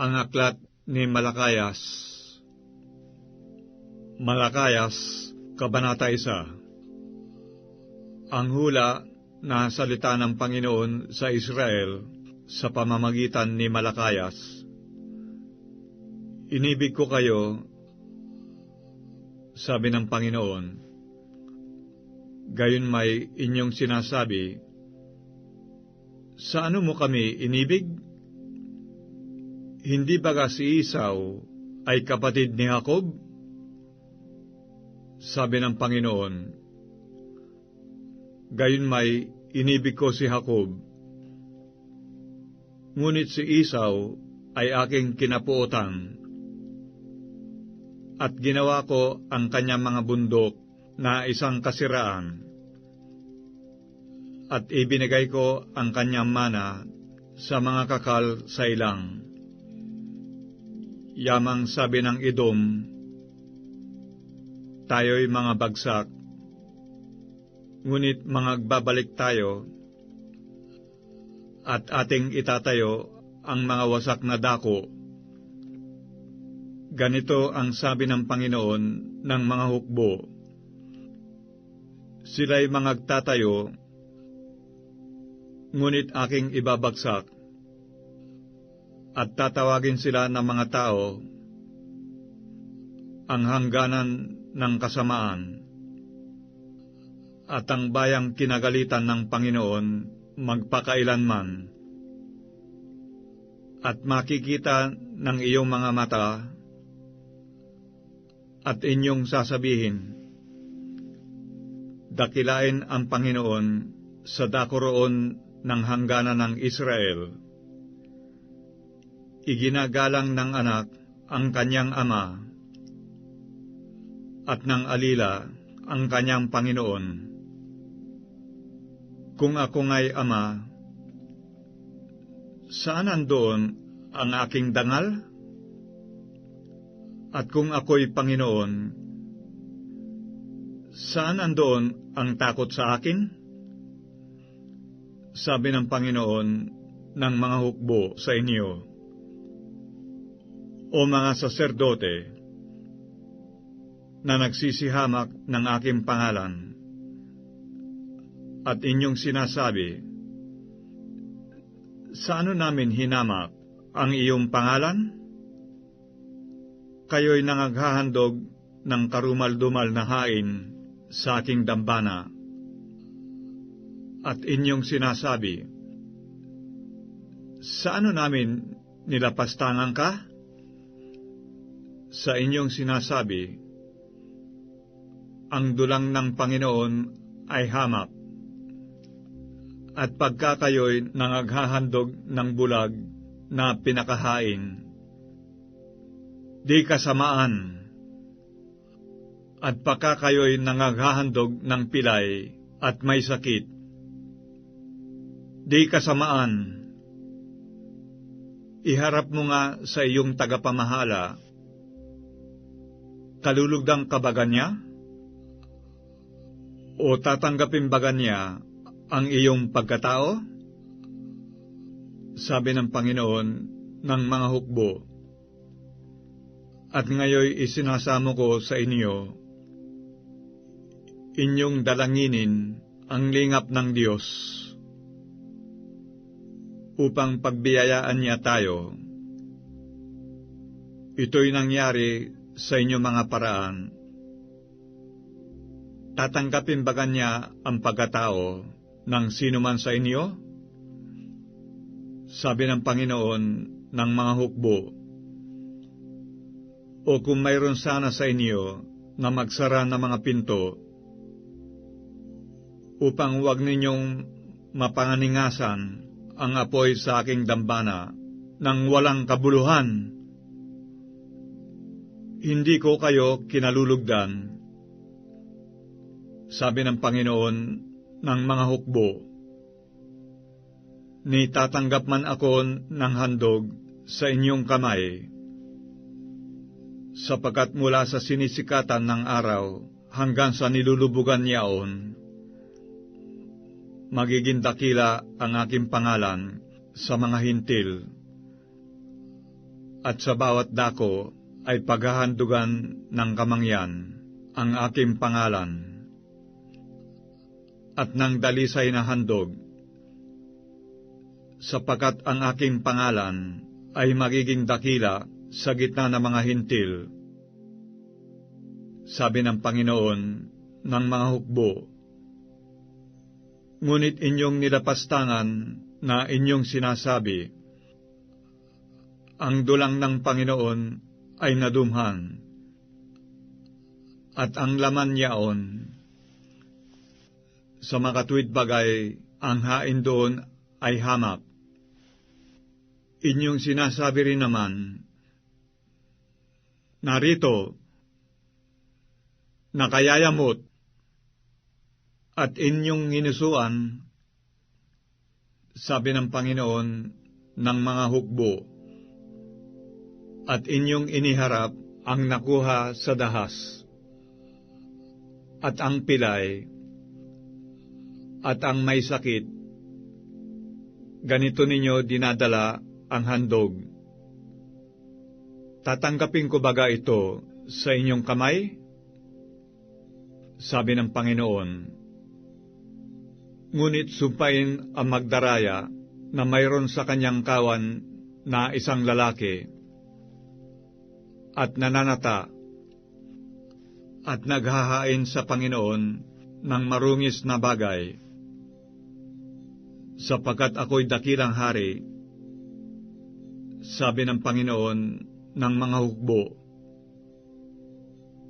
Ang aklat ni Malakayas. Malakayas, Kabanata 1 Ang hula na salita ng Panginoon sa Israel sa pamamagitan ni Malakayas. Inibig ko kayo, sabi ng Panginoon, gayon may inyong sinasabi, sa ano mo kami inibig? Hindi baga si Isaw ay kapatid ni Jacob? Sabi ng Panginoon, gayon may inibig ko si Jacob. Ngunit si Isaw ay aking kinapuotan at ginawa ko ang kanyang mga bundok na isang kasiraan. At ibinigay ko ang kanyang mana sa mga kakal sa ilang. Yamang sabi ng idom, tayo'y mga bagsak, ngunit mga babalik tayo, at ating itatayo ang mga wasak na dako. Ganito ang sabi ng Panginoon ng mga hukbo. Sila'y mangagtatayo, ngunit aking ibabagsak, at tatawagin sila ng mga tao ang hangganan ng kasamaan, at ang bayang kinagalitan ng Panginoon magpakailanman. At makikita ng iyong mga mata at inyong sasabihin, Dakilain ang Panginoon sa dakoroon ng hangganan ng Israel. Iginagalang ng anak ang kanyang ama at ng alila ang kanyang Panginoon. Kung ako nga'y ama, saan nandoon ang aking dangal? At kung ako'y Panginoon, saan andoon ang takot sa akin? Sabi ng Panginoon ng mga hukbo sa inyo, O mga saserdote, na nagsisihamak ng aking pangalan, at inyong sinasabi, Sa ano namin hinamak ang iyong pangalan? kayo'y nangaghahandog ng karumal-dumal na hain sa aking dambana. At inyong sinasabi, Sa ano namin nilapastangan ka? Sa inyong sinasabi, Ang dulang ng Panginoon ay hamak. At pagka kayo'y nangaghahandog ng bulag na pinakahain, di kasamaan. At pagka kayo'y nangaghahandog ng pilay at may sakit, di kasamaan. Iharap mo nga sa iyong tagapamahala, kalulugdang kabaga niya? O tatanggapin baga niya ang iyong pagkatao? Sabi ng Panginoon ng mga hukbo, at ngayoy isinasamo ko sa inyo, inyong dalanginin ang lingap ng Diyos upang pagbiyayaan niya tayo. Ito'y nangyari sa inyong mga paraan. Tatanggapin ba niya ang pagkatao ng sino man sa inyo? Sabi ng Panginoon ng mga hukbo, o kung mayroon sana sa inyo na magsara ng mga pinto, upang huwag ninyong mapanganingasan ang apoy sa aking dambana ng walang kabuluhan. Hindi ko kayo kinalulugdan, sabi ng Panginoon ng mga hukbo. Ni tatanggap man ako ng handog sa inyong kamay, sapagkat mula sa sinisikatan ng araw hanggang sa nilulubugan niyaon, magiging dakila ang aking pangalan sa mga hintil, at sa bawat dako ay paghahandugan ng kamangyan ang aking pangalan. At ng dalisay na handog, sapagkat ang aking pangalan ay magiging dakila sa gitna ng mga hintil. Sabi ng Panginoon ng mga hukbo, Ngunit inyong nilapastangan na inyong sinasabi, Ang dulang ng Panginoon ay nadumhan, at ang laman niyaon sa makatwid bagay ang hain doon ay hamak. Inyong sinasabi rin naman, narito, nakayayamot, at inyong ginusuan, sabi ng Panginoon ng mga hukbo, at inyong iniharap ang nakuha sa dahas, at ang pilay, at ang may sakit, ganito ninyo dinadala ang handog. Tatanggapin ko baga ito sa inyong kamay? Sabi ng Panginoon, Ngunit sumpain ang magdaraya na mayroon sa kanyang kawan na isang lalaki at nananata at naghahain sa Panginoon ng marungis na bagay sapagkat ako'y dakilang hari, sabi ng Panginoon ng mga hukbo,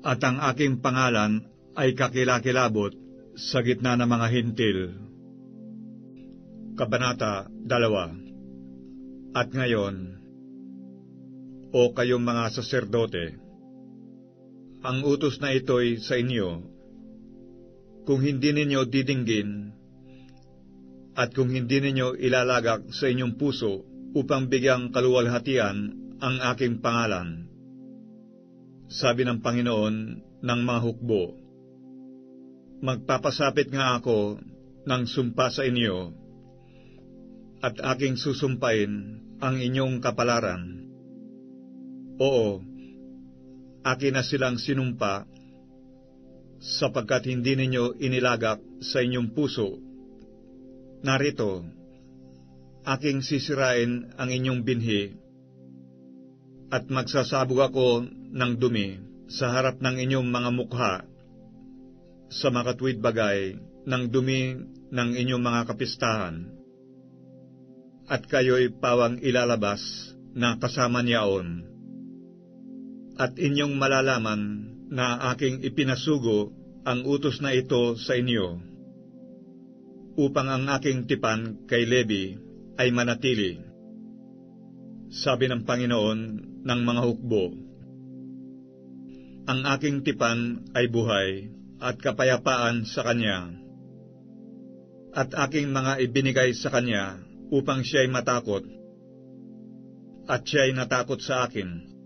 at ang aking pangalan ay kakilakilabot sa gitna ng mga hintil. Kabanata 2 At ngayon, o kayong mga saserdote, ang utos na ito'y sa inyo, kung hindi ninyo didinggin, at kung hindi ninyo ilalagak sa inyong puso upang bigyang kaluwalhatian ang aking pangalan. Sabi ng Panginoon ng mga hukbo, Magpapasapit nga ako ng sumpa sa inyo, at aking susumpain ang inyong kapalaran. Oo, akin na silang sinumpa, sapagkat hindi ninyo inilagak sa inyong puso. Narito, aking sisirain ang inyong binhi, at magsasabog ako ng dumi sa harap ng inyong mga mukha, sa makatwid bagay ng dumi ng inyong mga kapistahan, at kayo'y pawang ilalabas na kasama niyaon. At inyong malalaman na aking ipinasugo ang utos na ito sa inyo upang ang aking tipan kay Levi ay manatili. Sabi ng Panginoon ng mga hukbo, Ang aking tipan ay buhay at kapayapaan sa kanya, at aking mga ibinigay sa kanya upang siya'y matakot, at siya'y natakot sa akin,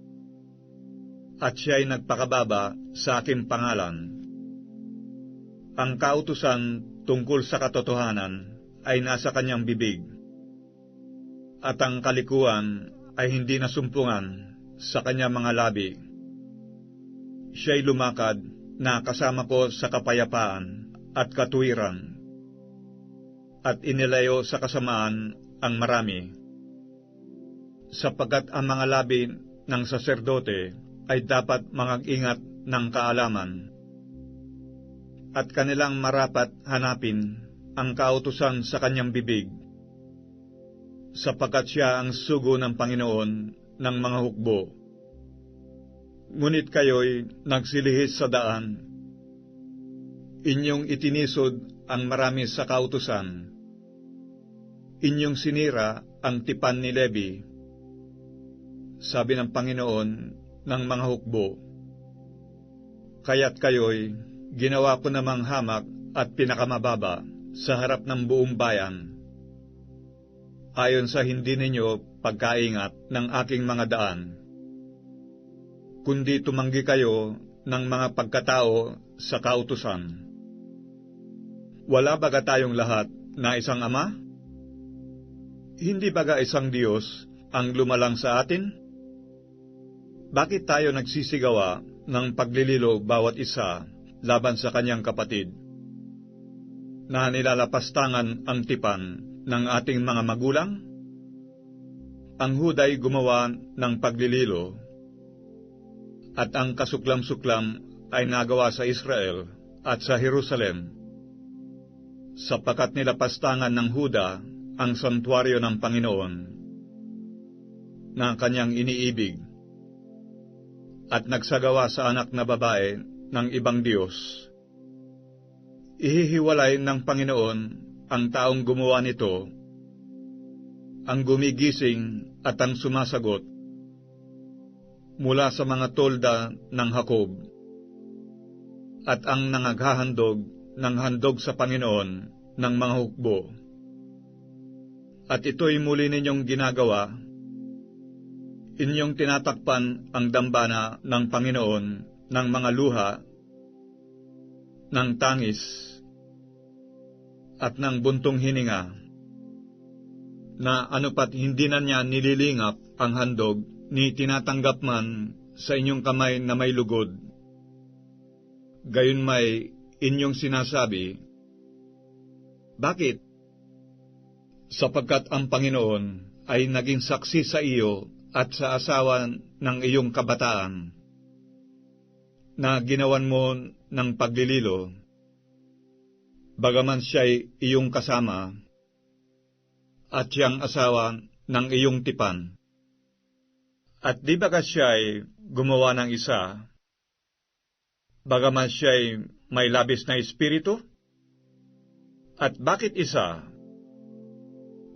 at siya'y nagpakababa sa aking pangalan. Ang kautusan tungkol sa katotohanan ay nasa kanyang bibig, at ang kalikuan ay hindi nasumpungan sa kanyang mga labi. Siya'y lumakad na kasama ko sa kapayapaan at katuwiran, at inilayo sa kasamaan ang marami, sapagkat ang mga labi ng saserdote ay dapat mangag-ingat ng kaalaman at kanilang marapat hanapin ang kautusan sa kanyang bibig, sapagkat siya ang sugo ng Panginoon ng mga hukbo. Ngunit kayo'y nagsilihis sa daan. Inyong itinisod ang marami sa kautusan. Inyong sinira ang tipan ni Levi. Sabi ng Panginoon ng mga hukbo. Kaya't kayo'y ginawa ko namang hamak at pinakamababa sa harap ng buong bayan. Ayon sa hindi ninyo pagkaingat ng aking mga daan. Kundi tumanggi kayo ng mga pagkatao sa kautusan. Wala baga tayong lahat na isang ama? Hindi baga isang Diyos ang lumalang sa atin? Bakit tayo nagsisigawa ng paglililo bawat isa laban sa kanyang kapatid? Na nilalapastangan ang tipan ng ating mga magulang? Ang Huday gumawa ng paglililo at ang kasuklam-suklam ay nagawa sa Israel at sa Jerusalem sapagkat nilapastangan ng Huda ang santuario ng Panginoon na kanyang iniibig at nagsagawa sa anak na babae ng ibang Diyos. Ihihiwalay ng Panginoon ang taong gumawa nito, ang gumigising at ang sumasagot mula sa mga tolda ng Hakob at ang nangaghahandog ng handog sa Panginoon ng mga hukbo. At ito'y muli ninyong ginagawa inyong tinatakpan ang dambana ng Panginoon ng mga luha, ng tangis, at ng buntong hininga, na anupat hindi na niya nililingap ang handog ni tinatanggap man sa inyong kamay na may lugod. Gayon may inyong sinasabi, Bakit? Sapagkat ang Panginoon ay naging saksi sa iyo at sa asawa ng iyong kabataan, na ginawan mo ng paglililo, bagaman siya'y iyong kasama, at siyang asawa ng iyong tipan. At di ba siya'y gumawa ng isa, bagaman siya'y may labis na espiritu? At bakit isa?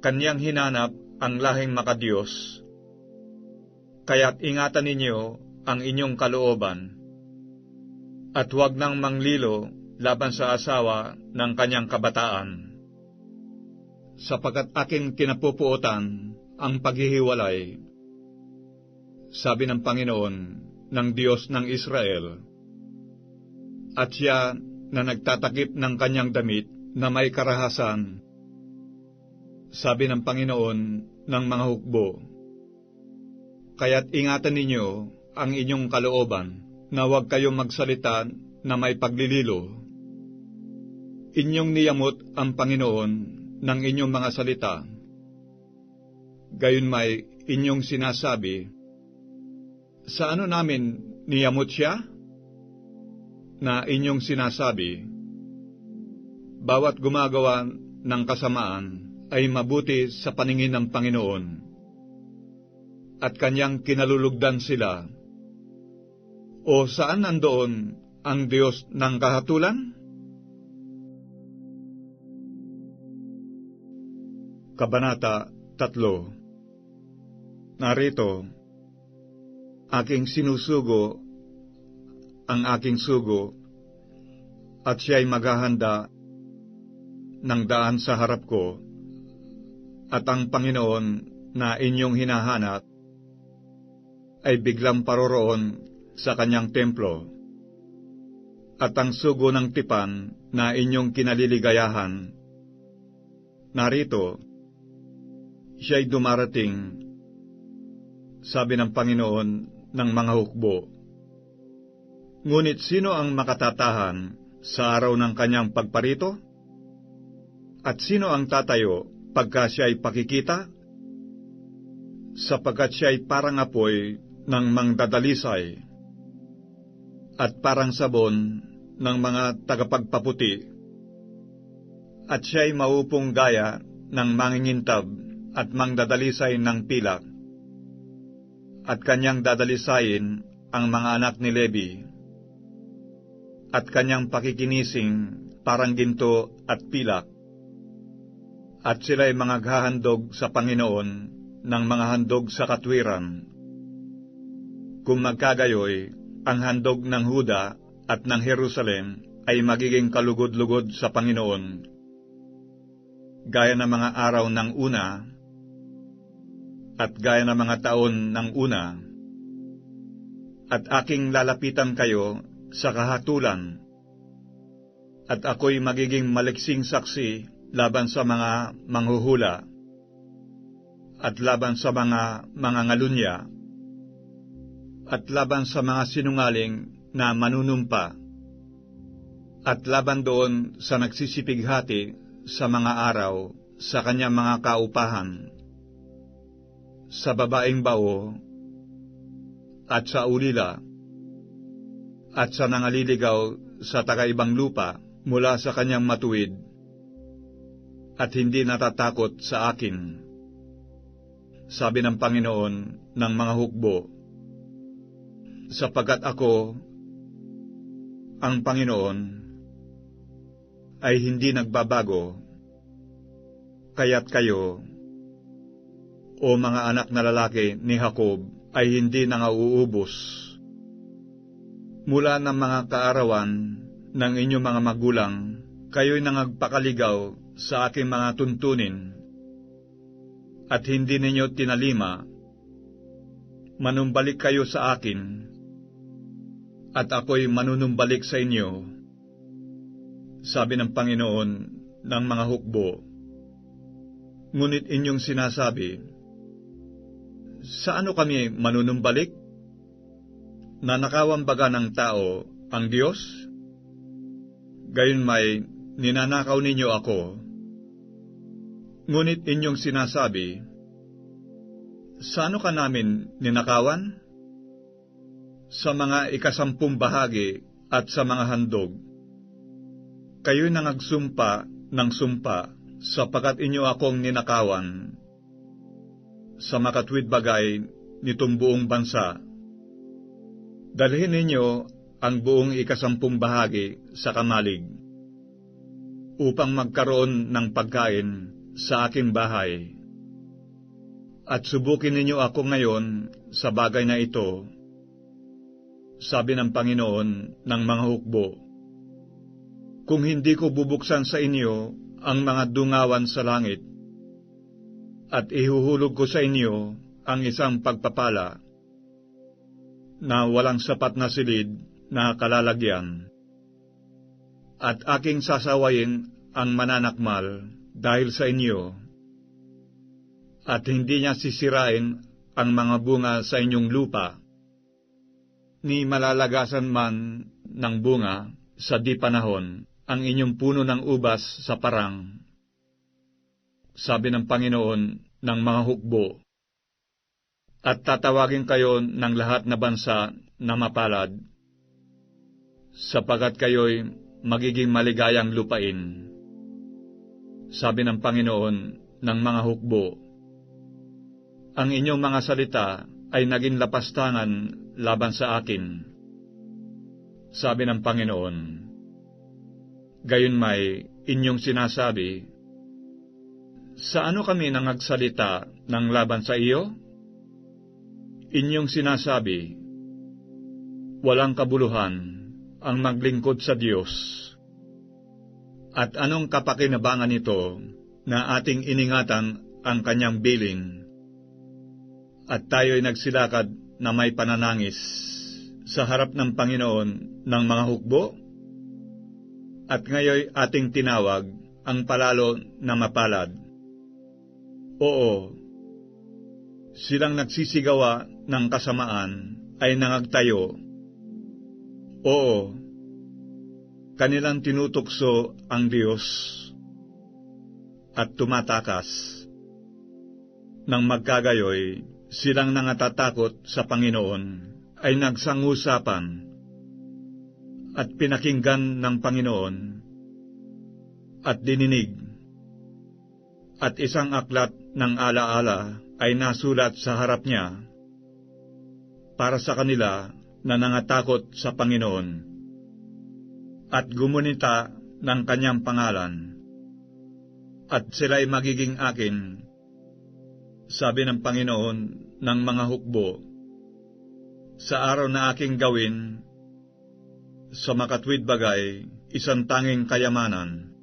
Kanyang hinanap ang lahing makadiyos, kaya't ingatan ninyo ang inyong kalooban, at huwag nang manglilo laban sa asawa ng kanyang kabataan. Sapagkat aking kinapupuotan ang paghihiwalay, sabi ng Panginoon ng Diyos ng Israel, at siya na nagtatakip ng kanyang damit na may karahasan, sabi ng Panginoon ng mga hukbo, Kaya't ingatan ninyo ang inyong kalooban na huwag kayong magsalita na may paglililo. Inyong niyamot ang Panginoon ng inyong mga salita. Gayon may inyong sinasabi, Sa ano namin niyamot siya? Na inyong sinasabi, Bawat gumagawa ng kasamaan ay mabuti sa paningin ng Panginoon at kanyang kinalulugdan sila. O saan nandoon ang Diyos ng kahatulan? Kabanata 3 Narito, Aking sinusugo ang aking sugo, at siya'y maghahanda ng daan sa harap ko, at ang Panginoon na inyong hinahanap ay biglang paroroon sa kanyang templo. At ang sugo ng tipan na inyong kinaliligayahan, narito, siya'y dumarating, sabi ng Panginoon ng mga hukbo. Ngunit sino ang makatatahan sa araw ng kanyang pagparito? At sino ang tatayo pagka siya'y pakikita? Sapagkat siya'y parang apoy ng mangdadalisay at parang sabon ng mga tagapagpaputi. At siya'y maupong gaya ng mangingintab at mangdadalisay ng pilak. At kanyang dadalisayin ang mga anak ni Levi. At kanyang pakikinising parang ginto at pilak. At sila'y mga hahandog sa Panginoon ng mga handog sa katwiran. Kung magkagayoy, ang handog ng Huda at ng Jerusalem ay magiging kalugod-lugod sa Panginoon. Gaya ng mga araw ng una, at gaya ng mga taon ng una, at aking lalapitan kayo sa kahatulan, at ako'y magiging maliksing saksi laban sa mga manghuhula, at laban sa mga mga ngalunya, at laban sa mga sinungaling na manunumpa, at laban doon sa nagsisipighati sa mga araw sa kanyang mga kaupahan, sa babaeng bao, at sa ulila, at sa nangaliligaw sa tagaibang lupa mula sa kanyang matuwid, at hindi natatakot sa akin. Sabi ng Panginoon ng mga hukbo, sapagat ako, ang Panginoon, ay hindi nagbabago, kaya't kayo, o mga anak na lalaki ni Jacob, ay hindi nangauubos. Mula ng mga kaarawan ng inyong mga magulang, kayo'y nangagpakaligaw sa aking mga tuntunin, at hindi ninyo tinalima, manumbalik kayo sa akin, at ako'y manunumbalik sa inyo, sabi ng Panginoon ng mga hukbo. Ngunit inyong sinasabi, sa ano kami manunumbalik? Nanakawan baga ng tao ang Diyos? Gayon may ninanakaw ninyo ako. Ngunit inyong sinasabi, sa ano ka namin ninakawan? Sa mga ikasampung bahagi at sa mga handog. Kayo'y nangagsumpa ng sumpa sapagkat inyo akong ninakawan sa makatwid bagay nitong buong bansa. Dalhin ninyo ang buong ikasampung bahagi sa kamalig upang magkaroon ng pagkain sa aking bahay. At subukin ninyo ako ngayon sa bagay na ito, sabi ng Panginoon ng mga hukbo. Kung hindi ko bubuksan sa inyo ang mga dungawan sa langit, at ihuhulog ko sa inyo ang isang pagpapala na walang sapat na silid na kalalagyan. At aking sasawayin ang mananakmal dahil sa inyo, at hindi niya sisirain ang mga bunga sa inyong lupa, ni malalagasan man ng bunga sa di panahon ang inyong puno ng ubas sa parang sabi ng Panginoon ng mga hukbo. At tatawagin kayo ng lahat na bansa na mapalad, sapagat kayo'y magiging maligayang lupain. Sabi ng Panginoon ng mga hukbo. Ang inyong mga salita ay naging lapastangan laban sa akin. Sabi ng Panginoon. Gayon may inyong sinasabi, sa ano kami nangagsalita ng laban sa iyo? Inyong sinasabi, walang kabuluhan ang maglingkod sa Diyos. At anong kapakinabangan nito na ating iningatan ang kanyang bilin? At tayo'y nagsilakad na may pananangis sa harap ng Panginoon ng mga hukbo? At ngayoy ating tinawag ang palalo na mapalad Oo, silang nagsisigawa ng kasamaan ay nangagtayo. Oo, kanilang tinutukso ang Diyos at tumatakas. Nang magkagayoy, silang nangatatakot sa Panginoon ay nagsangusapan at pinakinggan ng Panginoon at dininig. At isang aklat ng alaala ay nasulat sa harap niya para sa kanila na nangatakot sa Panginoon at gumunita ng kanyang pangalan. At sila'y magiging akin, sabi ng Panginoon ng mga hukbo, sa araw na aking gawin, sa makatwid bagay, isang tanging kayamanan,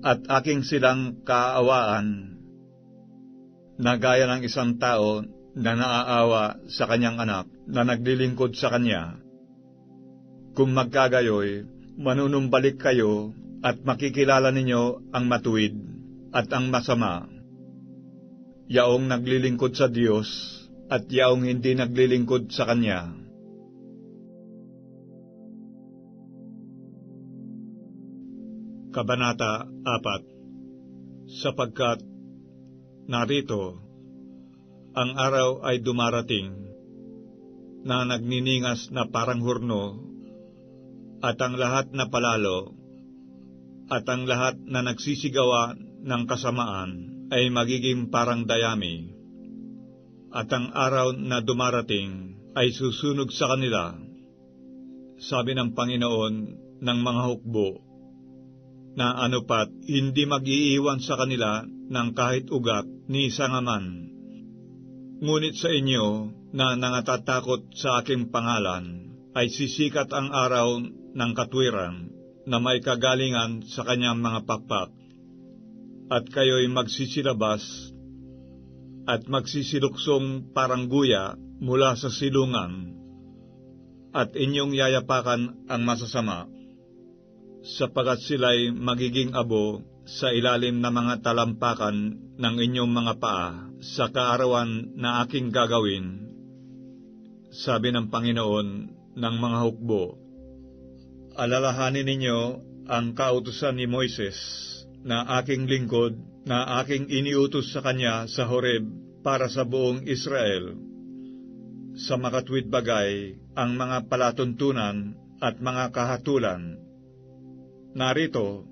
at aking silang kaawaan na gaya ng isang tao na naaawa sa kanyang anak na naglilingkod sa kanya. Kung magkagayoy, manunumbalik kayo at makikilala ninyo ang matuwid at ang masama. Yaong naglilingkod sa Diyos at yaong hindi naglilingkod sa Kanya. Kabanata 4 Sapagkat narito ang araw ay dumarating na nagniningas na parang hurno at ang lahat na palalo at ang lahat na nagsisigawa ng kasamaan ay magiging parang dayami at ang araw na dumarating ay susunog sa kanila sabi ng Panginoon ng mga hukbo na anupat hindi mag-iiwan sa kanila ng kahit ugat ni isa nga man. Ngunit sa inyo na nangatatakot sa aking pangalan, ay sisikat ang araw ng katwiran na may kagalingan sa kanyang mga pakpak. At kayo'y magsisilabas at magsisiluksong parang guya mula sa silungan at inyong yayapakan ang masasama sapagat sila'y magiging abo sa ilalim ng mga talampakan ng inyong mga paa sa kaarawan na aking gagawin, sabi ng Panginoon ng mga hukbo. Alalahanin ninyo ang kautusan ni Moises na aking lingkod na aking iniutos sa kanya sa Horeb para sa buong Israel. Sa makatwid bagay ang mga palatuntunan at mga kahatulan Narito,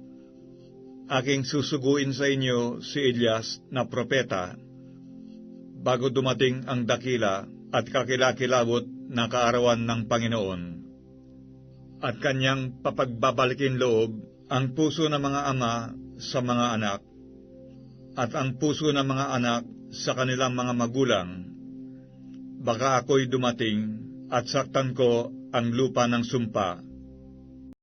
aking susuguin sa inyo si Elias na propeta, bago dumating ang dakila at kakilakilabot na kaarawan ng Panginoon. At kanyang papagbabalikin loob ang puso ng mga ama sa mga anak, at ang puso ng mga anak sa kanilang mga magulang. Baka ako'y dumating at saktan ko ang lupa ng sumpa